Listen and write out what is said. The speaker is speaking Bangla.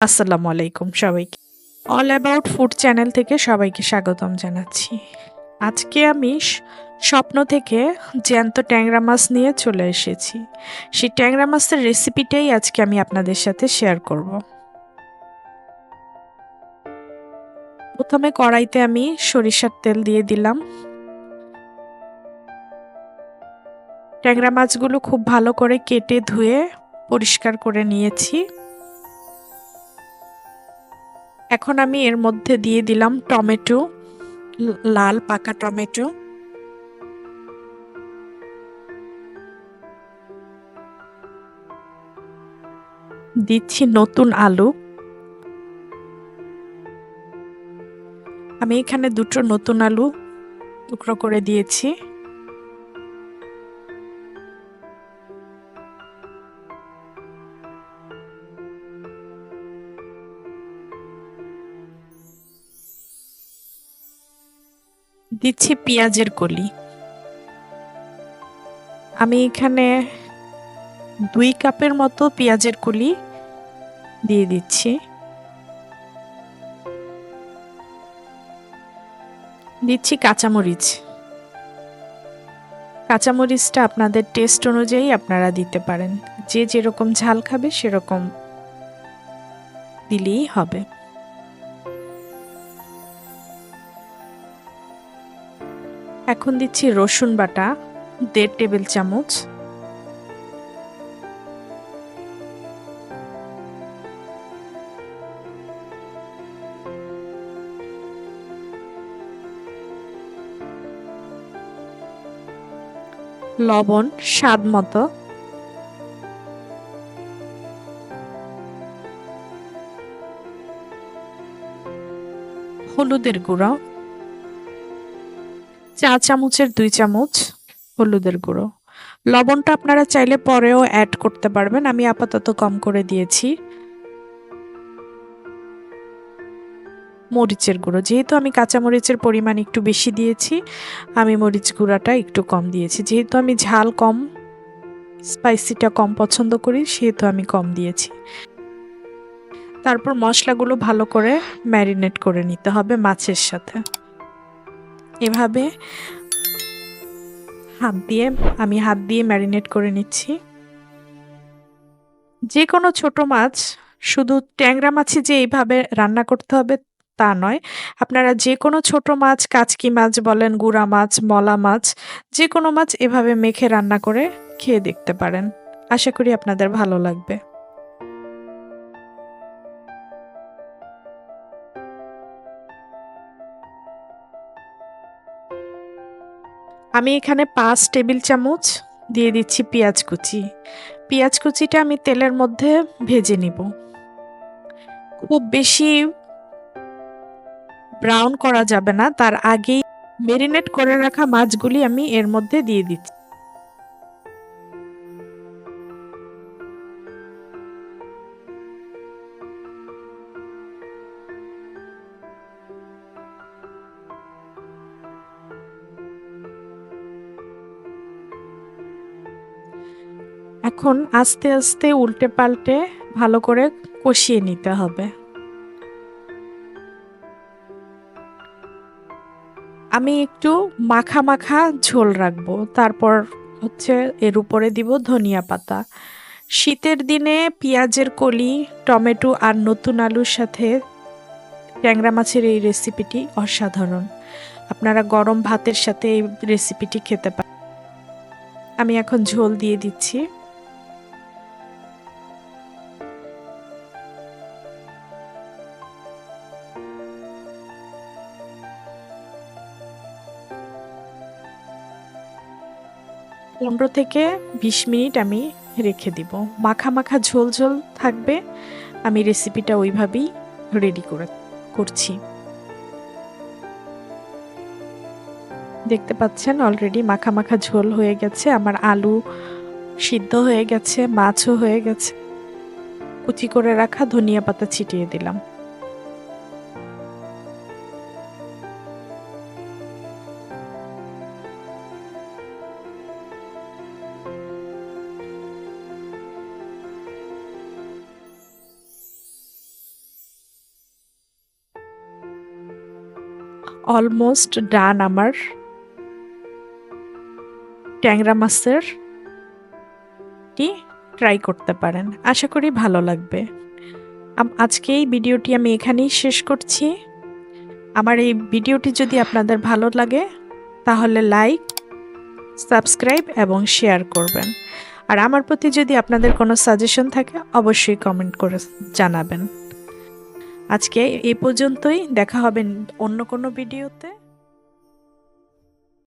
আসসালামু আলাইকুম সবাইকে। অল অ্যাবাউট ফুড চ্যানেল থেকে সবাইকে স্বাগতম জানাচ্ছি। আজকে আমি স্বপ্ন থেকে জ্যান্ত ট্যাংরা মাছ নিয়ে চলে এসেছি। সেই ট্যাংরা মাছের রেসিপিটাই আজকে আমি আপনাদের সাথে শেয়ার করব। প্রথমে কড়াইতে আমি সরিষার তেল দিয়ে দিলাম। ট্যাংরা মাছগুলো খুব ভালো করে কেটে ধুয়ে পরিষ্কার করে নিয়েছি। এখন আমি এর মধ্যে দিয়ে দিলাম টমেটো, লাল পাকা টমেটো। দিচ্ছি নতুন আলু। আমি এখানে দুটো নতুন আলু টুকরো করে দিয়েছি। দিচ্ছি পেঁয়াজের কলি। আমি এখানে দুই কাপের মতো পেঁয়াজের কলি দিয়ে দিচ্ছি। দিচ্ছি কাঁচামরিচ। কাঁচামরিচটা আপনাদের টেস্ট অনুযায়ী আপনারা দিতে পারেন। যে যেরকম ঝাল খাবে সেরকম দিলেই হবে। এখন দিচ্ছি রসুন বাটা দেড় টেবিল চামচ। লবণ স্বাদ মতো। হলুদের গুঁড়ো। চা চামচের দুই চামচ হলুদের গুঁড়ো। লবণটা আপনারা চাইলে পরেও অ্যাড করতে পারবেন। আমি আপাতত কম করে দিয়েছি। মরিচের গুঁড়ো। যেহেতু আমি কাঁচা মরিচের পরিমাণ একটু বেশি দিয়েছি, আমি মরিচ গুঁড়াটা একটু কম দিয়েছি। যেহেতু আমি ঝাল কম স্পাইসিটা কম পছন্দ করি, সেহেতু আমি কম দিয়েছি। তারপর মশলাগুলো ভালো করে ম্যারিনেট করে নিতে হবে মাছের সাথে। এভাবে হাত দিয়ে, আমি হাত দিয়ে ম্যারিনেট করে নিচ্ছি। যে কোনো ছোট মাছ, শুধু ট্যাংরা মাছই যে এইভাবে রান্না করতে হবে তা নয়। আপনারা যে কোনো ছোট মাছ, কাচকি মাছ বলেন, গুড়া মাছ, মলা মাছ, যে কোনো মাছ এভাবে মেখে রান্না করে খেয়ে দেখতে পারেন। আশা করি আপনাদের ভালো লাগবে। আমি এখানে পাঁচ টেবিল চামচ দিয়ে দিচ্ছি পেঁয়াজ কুচি। পেঁয়াজ কুচিটা আমি তেলের মধ্যে ভেজে নিব। খুব বেশি ব্রাউন করা যাবে না, তার আগেই মেরিনেট করে রাখা মাছগুলি আমি এর মধ্যে দিয়ে দিচ্ছি। এখন আস্তে আস্তে উল্টে পাল্টে ভালো করে কষিয়ে নিতে হবে। আমি একটু মাখা মাখা ঝোল রাখব, তারপর হচ্ছে এর উপরে দিব ধনিয়া পাতা। শীতের দিনে পেঁয়াজের কলি, টমেটো আর নতুন আলুর সাথে ট্যাংরা মাছের এই রেসিপিটি অসাধারণ। আপনারা গরম ভাতের সাথে এই রেসিপিটি খেতে পারেন আমি এখন ঝোল দিয়ে দিচ্ছি। পনেরো থেকে বিশ মিনিট আমি রেখে দিব। মাখা মাখা ঝোল ঝোল থাকবে। আমি রেসিপিটা ওইভাবেই রেডি করে করছি। দেখতে পাচ্ছেন অলরেডি মাখা মাখা ঝোল হয়ে গেছে। আমার আলু সিদ্ধ হয়ে গেছে, মাছও হয়ে গেছে। কুচি করে রাখা ধনিয়া পাতা ছিটিয়ে দিলাম। অলমোস্ট ডান আমার ট্যাংরা মাছের। টি ট্রাই করতে পারেন। আশা করি ভালো লাগবে। আজকে এই ভিডিওটি আমি এখানেই শেষ করছি। আমার এই ভিডিওটি যদি আপনাদের ভালো লাগে, তাহলে লাইক সাবস্ক্রাইব এবং শেয়ার করবেন। আর আমার প্রতি যদি আপনাদের কোনো সাজেশন থাকে, অবশ্যই কমেন্ট করে জানাবেন। আজকে এই পর্যন্তই দেখা হবে অন্য কোনো ভিডিওতে।